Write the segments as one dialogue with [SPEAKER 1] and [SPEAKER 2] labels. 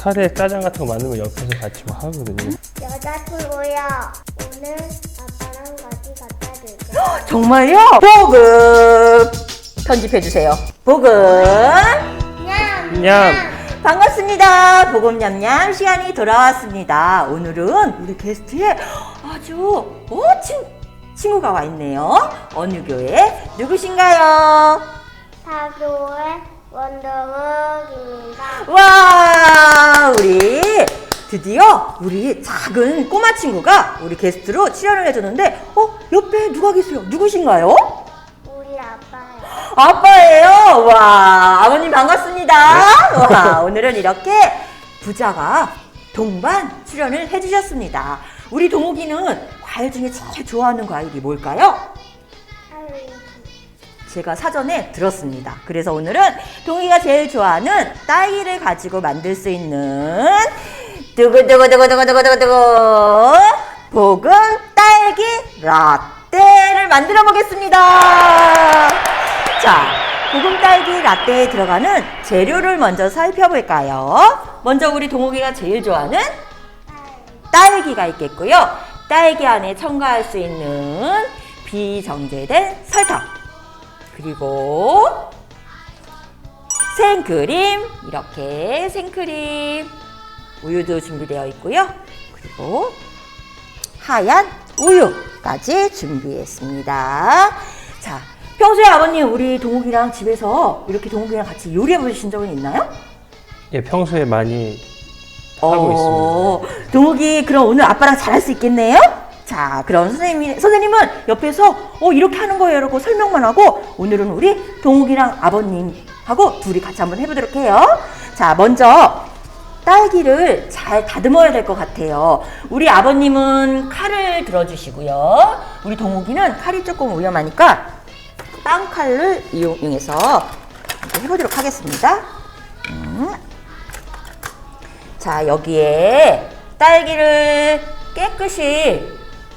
[SPEAKER 1] 카레 짜장 같은 거 만들면 옆에서 같이 막 하거든요.
[SPEAKER 2] 여자친구야 오늘 아빠랑 같이 갖다 줄게
[SPEAKER 3] 정말요? 보급 편집해 주세요. 보급
[SPEAKER 2] 냠
[SPEAKER 1] 냠.
[SPEAKER 3] 반갑습니다. 보급 냠냠 시간이 돌아왔습니다. 오늘은 우리 게스트에 아주 멋진 친구가 와 있네요. 어느 교회 누구신가요?
[SPEAKER 2] 사교의 원동욱입니다
[SPEAKER 3] 와 우리 드디어 우리 작은 꼬마 친구가 우리 게스트로 출연을 해줬는데 어 옆에 누가 계세요? 누구신가요?
[SPEAKER 2] 우리 아빠예요
[SPEAKER 3] 아빠예요. 와, 아버님 반갑습니다. 와, 오늘은 이렇게 부자가 동반 출연을 해주셨습니다. 우리 동욱이는 과일 중에 제일 좋아하는 과일이 뭘까요? 제가 사전에 들었습니다. 그래서 오늘은 동욱이가 제일 좋아하는 딸기를 가지고 만들 수 있는 두구두구두구두구두구두구 볶은 딸기 라떼를 만들어 보겠습니다. 자, 볶음 딸기 라떼에 들어가는 재료를 먼저 살펴볼까요? 먼저 우리 동욱이가 제일 좋아하는 딸기가 있겠고요. 딸기 안에 첨가할 수 있는 비정제된 설탕. 그리고 생크림. 이렇게 생크림. 우유도 준비되어 있고요. 그리고 하얀 우유까지 준비했습니다. 자, 평소에 아버님 우리 동욱이랑 집에서 이렇게 동욱이랑 같이 요리해 보신 적은 있나요?
[SPEAKER 1] 예, 평소에 많이 하고
[SPEAKER 3] 있습니다. 동욱이 그럼 오늘 아빠랑 잘할 수 있겠네요? 자, 그럼 선생님이, 선생님은 옆에서 어, 이렇게 하는 거예요. 라고 설명만 하고 오늘은 우리 동욱이랑 아버님하고 둘이 같이 한번 해보도록 해요. 자, 먼저 딸기를 잘 다듬어야 될 것 같아요. 우리 아버님은 칼을 들어주시고요. 우리 동욱이는 칼이 조금 위험하니까 빵칼을 이용해서 해보도록 하겠습니다. 음. 자, 여기에 딸기를 깨끗이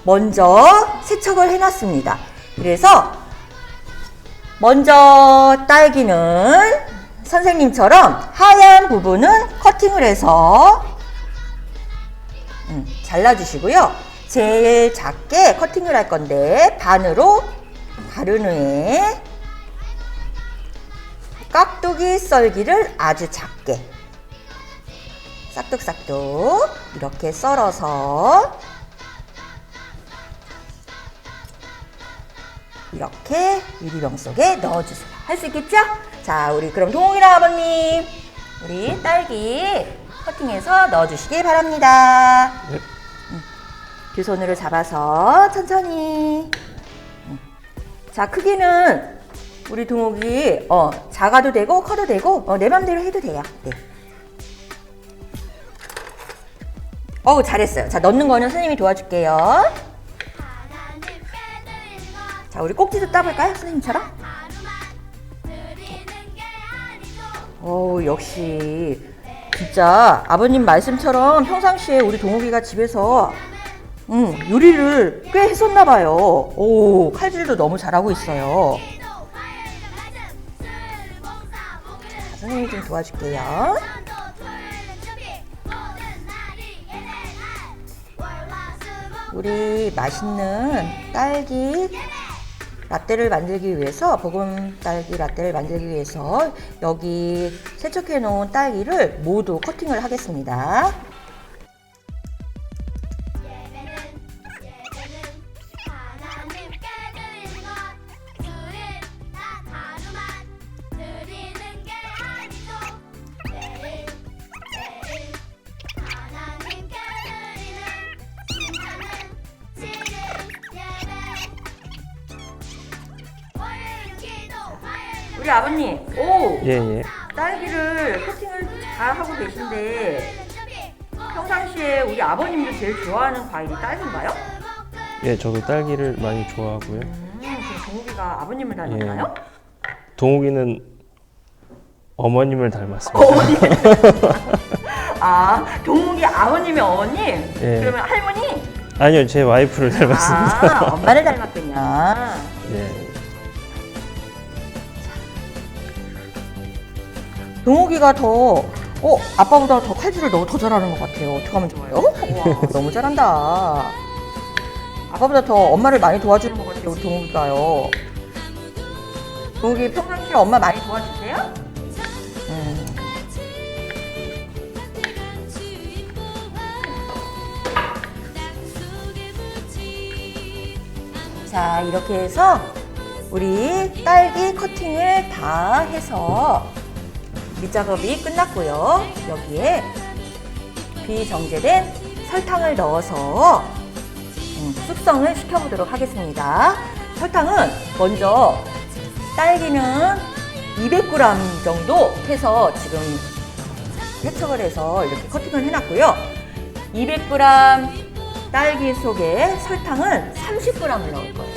[SPEAKER 3] 먼저 세척을 해놨습니다. 그래서 먼저 딸기는 선생님처럼 하얀 부분은 커팅을 해서 음, 잘라주시고요. 제일 작게 커팅을 할 건데 반으로 가른 후에 깍두기 썰기를 아주 작게 싹둑싹둑 이렇게 썰어서 이렇게 유리병 속에 넣어주세요. 할 수 있겠죠? 자, 우리 그럼 동욱이랑 아버님 우리 딸기 커팅해서 넣어주시기 바랍니다.
[SPEAKER 1] 네.
[SPEAKER 3] 두 손으로 잡아서 천천히. 음. 자, 크기는 우리 동욱이 어, 작아도 되고 커도 되고 어, 내 맘대로 해도 돼요. 네. 어우 잘했어요. 자 넣는 거는 선생님이 도와줄게요. 자 우리 꼭지도 따볼까요, 선생님처럼? 어우 역시 진짜 아버님 말씀처럼 평상시에 우리 동욱이가 집에서 음, 요리를 꽤 했었나 봐요. 오 칼질도 너무 잘하고 있어요. 자, 선생님이 좀 도와줄게요. 우리 맛있는 딸기 라떼를 만들기 위해서 볶음 딸기 라떼를 만들기 위해서 여기 세척해 놓은 딸기를 모두 커팅을 하겠습니다. 우리 아버님, 오
[SPEAKER 1] 예, 예.
[SPEAKER 3] 딸기를 커팅을 잘 하고 계신데 평상시에 우리 아버님도 제일 좋아하는 과일이 딸기인가요?
[SPEAKER 1] 예, 저도 딸기를 많이 좋아하고요.
[SPEAKER 3] 음, 그럼 동욱이가 아버님을 닮았나요?
[SPEAKER 1] 동욱이는 어머님을 닮았습니다.
[SPEAKER 3] 어머니. 아, 동욱이 아버님이 어머님?
[SPEAKER 1] 예.
[SPEAKER 3] 그러면 할머니?
[SPEAKER 1] 아니요, 제 와이프를 닮았습니다.
[SPEAKER 3] 아, 엄마를 닮았군요. 동욱이가 더 어, 아빠보다 더 칼질을 너무 더 잘하는 것 같아요. 어떻게 하면 좋아요? 우와, 너무 잘한다. 아빠보다 더 엄마를 많이 도와주는 것 같아요, 우리 동욱이가요. 동욱이 평상시에 엄마 많이 도와주세요? 음. 자, 이렇게 해서 우리 딸기 커팅을 다 해서 밑작업이 끝났고요. 여기에 비정제된 설탕을 넣어서 음, 숙성을 시켜보도록 하겠습니다. 설탕은 먼저 딸기는 200g 정도 해서 지금 세척을 해서 이렇게 커팅을 해놨고요. 200g 딸기 속에 설탕은 30g을 넣을 거예요.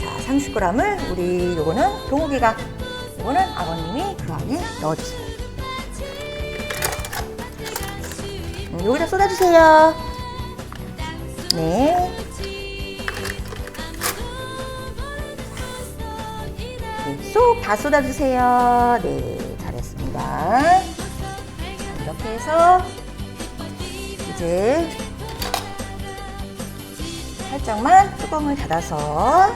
[SPEAKER 3] 자, 30g을 우리 요거는 동욱이가 요거는 아버님이 그 안에 넣어주세요. 여기다 쏟아주세요. 네. 네, 쏙다 쏟아주세요. 네, 잘했습니다. 이렇게 해서 이제 살짝만 뚜껑을 닫아서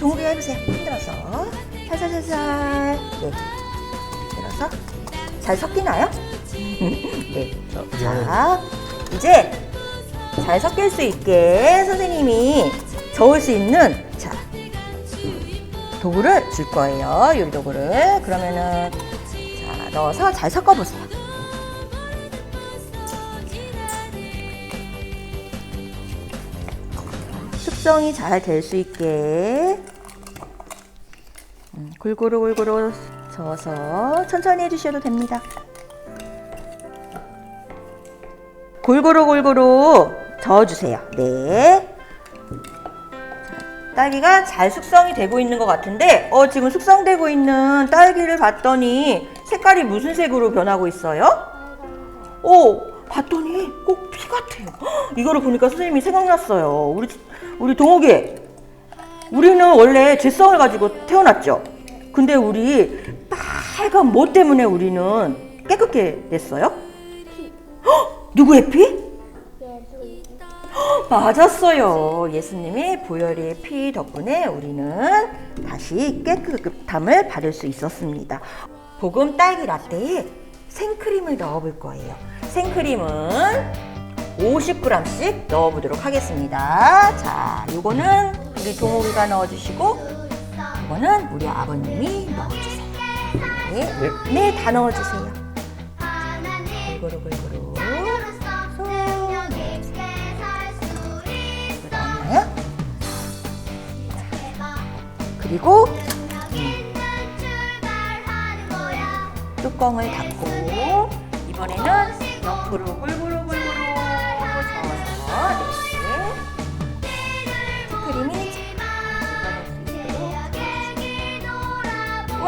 [SPEAKER 3] 동욱이가 해보세요. 흔들어서 살살살살 네, 흔들어서 잘 섞이나요? 네.
[SPEAKER 1] 자.
[SPEAKER 3] 자, 이제 잘 섞일 수 있게 선생님이 저을 수 있는 자 도구를 줄 거예요. 요리 도구를 그러면은 자 넣어서 잘 섞어 보세요. 숙성이 잘 될 수 있게 음, 골고루 골고루 저어서 천천히 해주셔도 됩니다. 골고루 골고루 저어주세요. 네. 자, 딸기가 잘 숙성이 되고 있는 것 같은데, 어, 지금 숙성되고 있는 딸기를 봤더니 색깔이 무슨 색으로 변하고 있어요? 오, 봤더니 꼭 피 같아요. 헉, 이거를 보니까 선생님이 생각났어요. 우리, 우리 동욱이. 우리는 원래 죄성을 가지고 태어났죠. 근데 우리 빨간 뭐 때문에 우리는 깨끗게 됐어요? 헉, 누구의 피? 맞았어요. 예수님의 보혈의 피 덕분에 우리는 다시 깨끗함을 받을 수 있었습니다. 복음 딸기 라떼에 생크림을 넣어볼 거예요. 생크림은 50g씩 넣어보도록 하겠습니다. 자, 요거는 우리 동욱이가 넣어주시고, 이거는 우리 아버님이 넣어주세요. 네,
[SPEAKER 1] 네.
[SPEAKER 3] 네, 다 넣어주세요.
[SPEAKER 2] 하나님
[SPEAKER 3] 골고루 골고루.
[SPEAKER 2] 능력 있게 살수 있어
[SPEAKER 3] 넣었나요?
[SPEAKER 2] 대박
[SPEAKER 3] 그리고
[SPEAKER 2] 거야
[SPEAKER 3] 뚜껑을 닫고 이번에는 옆으로 골고루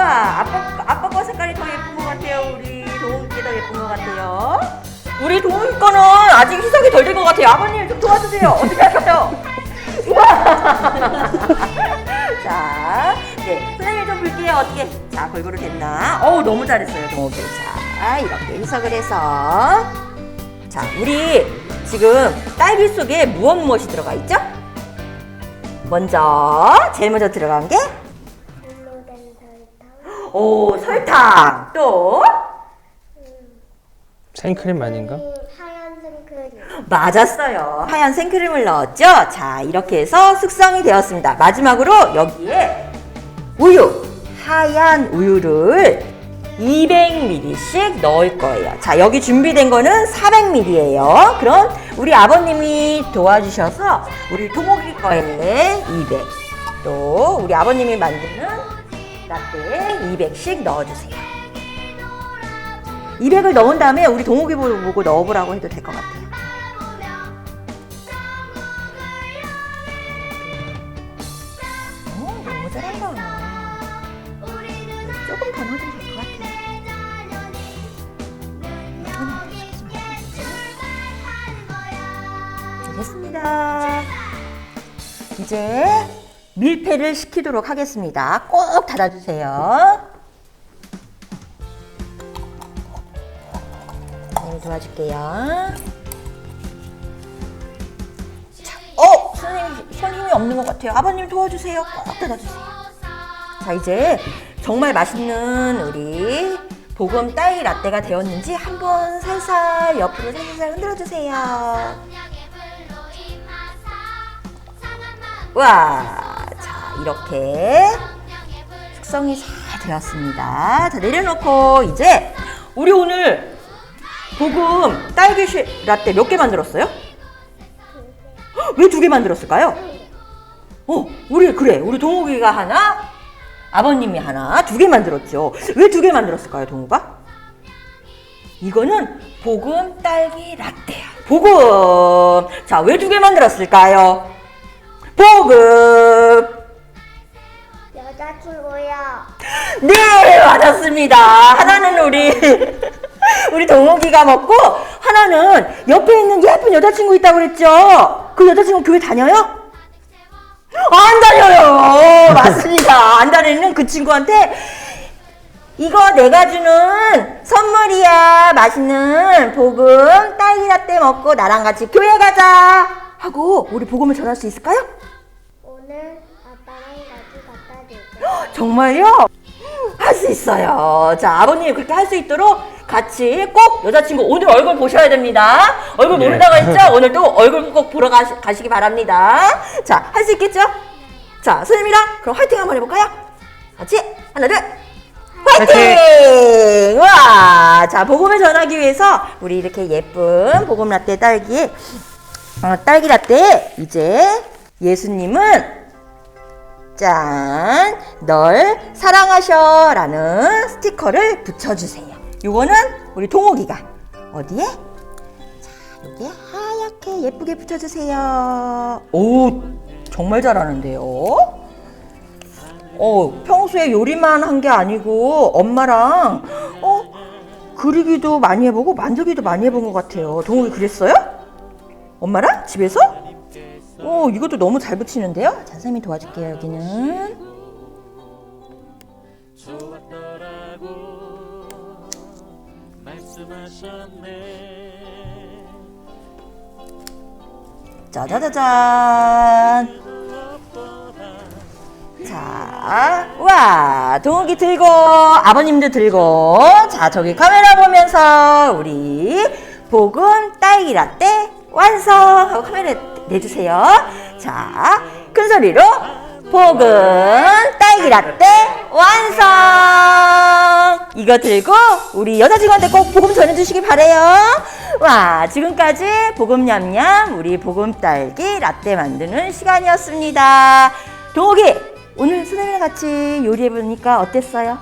[SPEAKER 3] 와 아빠 아빠 거 색깔이 더 예쁜 것 같아요 우리 도훈 게더 예쁜 것 같아요 우리 도훈 거는 아직 희석이 덜 된 것 같아요 아버님 좀 도와주세요 어떻게 할까요? 자, 네, 선생님 좀 볼게요. 어떻게? 자, 골고루 됐나? 어우, 너무 잘했어요, 동욱이. 자, 이렇게 해석을 해서. 자, 우리 지금 딸기 속에 무엇 무엇이 들어가 있죠? 먼저, 제일 먼저 들어간 게, 오, 설탕. 또,
[SPEAKER 1] 생크림 아닌가?
[SPEAKER 2] 하얀 생크림
[SPEAKER 3] 맞았어요. 하얀 생크림을 넣었죠? 자, 이렇게 해서 숙성이 되었습니다. 마지막으로 여기에 우유, 하얀 우유를 200ml씩 넣을 거예요. 자, 여기 준비된 거는 400ml예요. 그럼 우리 아버님이 도와주셔서 우리 토목이 거에 200, 또 우리 아버님이 만드는 라떼에 200씩 넣어주세요. 200을 넣은 다음에 우리 동욱이 보고 넣어보라고 해도 될 것 같아요. 이제 밀폐를 시키도록 하겠습니다. 꼭 닫아주세요. 네, 도와줄게요. 자, 어, 선생님 손 힘이 없는 것 같아요. 아버님 도와주세요. 꼭 닫아주세요. 자, 이제 정말 맛있는 우리 보금 딸기 라떼가 되었는지 한번 살살 옆으로 살살 흔들어 주세요.
[SPEAKER 2] 성령의 불로 임하사 상한 마음
[SPEAKER 3] 와, 자 이렇게 숙성이 잘 되었습니다. 자 내려놓고 이제 우리 오늘 보금 딸기 쉐 라떼 몇 개 만들었어요? 왜 두 개 만들었을까요? 어, 우리 그래, 우리 동욱이가 하나, 아버님이 하나, 두 개 만들었죠. 왜 두 개 만들었을까요, 동욱아? 이거는 보금 딸기 라떼야. 보금. 자, 왜 두 개 만들었을까요? 보금.
[SPEAKER 2] 여자친구야
[SPEAKER 3] 네, 맞았습니다. 하나는 우리 우리 동욱이가 먹고 하나는 옆에 있는 예쁜 여자친구 있다고 그랬죠? 그 여자친구 교회 다녀요? 안 다녀요. 맞습니다. 안 다니는 그 친구한테 이거 내가 주는 선물이야. 맛있는 복음 딸기 라떼 먹고 나랑 같이 교회 가자. 하고 우리 복음을 전할 수 있을까요?
[SPEAKER 2] 오늘
[SPEAKER 3] 정말요? 할 수 있어요. 자, 아버님 그렇게 할 수 있도록 같이 꼭 여자친구 오늘 얼굴 보셔야 됩니다. 얼굴
[SPEAKER 1] 네.
[SPEAKER 3] 모르다가 있죠? 오늘 또 얼굴 꼭 보러 가시, 가시기 바랍니다. 자, 할 수 있겠죠? 자, 선생님이랑 그럼 화이팅 한번 해볼까요? 같이 하나, 둘. 화이팅! 와! 자, 복음을 전하기 위해서 우리 이렇게 예쁜 복음 라떼 딸기, 어, 딸기 라떼 이제 예수님은 짠! 널 사랑하셔 라는 스티커를 붙여주세요. 요거는 우리 동욱이가 어디에? 자, 여기에 하얗게 예쁘게 붙여주세요. 오, 정말 잘하는데요? 어, 평소에 요리만 한 게 아니고 엄마랑 어, 그리기도 많이 해보고 만들기도 많이 해본 것 같아요. 동욱이 그랬어요? 엄마랑? 집에서? 오, 이것도 너무 잘 붙이는데요? 자, 선생님이 도와줄게요, 여기는. 짜자자잔. 자, 와, 동욱이 들고, 아버님도 들고, 자, 저기 카메라 보면서 우리 복음 딸기 라떼 완성! 하고 카메라 내주세요. 자, 큰 소리로 복음 딸기 라떼 완성! 이거 들고 우리 여자친구한테 꼭 복음 전해주시기 바래요. 와, 지금까지 복음 냠냠 우리 복음 딸기 라떼 만드는 시간이었습니다. 동욱이, 오늘 선생님이랑 같이 요리해 보니까 어땠어요?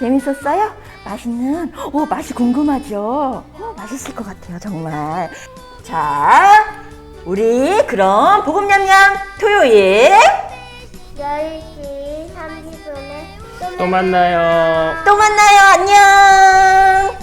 [SPEAKER 3] 재밌었어요? 맛있는, 오, 맛이 궁금하죠? 어, 맛있을 것 같아요, 정말. 자, 우리 그럼 복음 냠냠 토요일
[SPEAKER 2] 10시 30분에
[SPEAKER 1] 또 만나요.
[SPEAKER 3] 또 만나요. 안녕.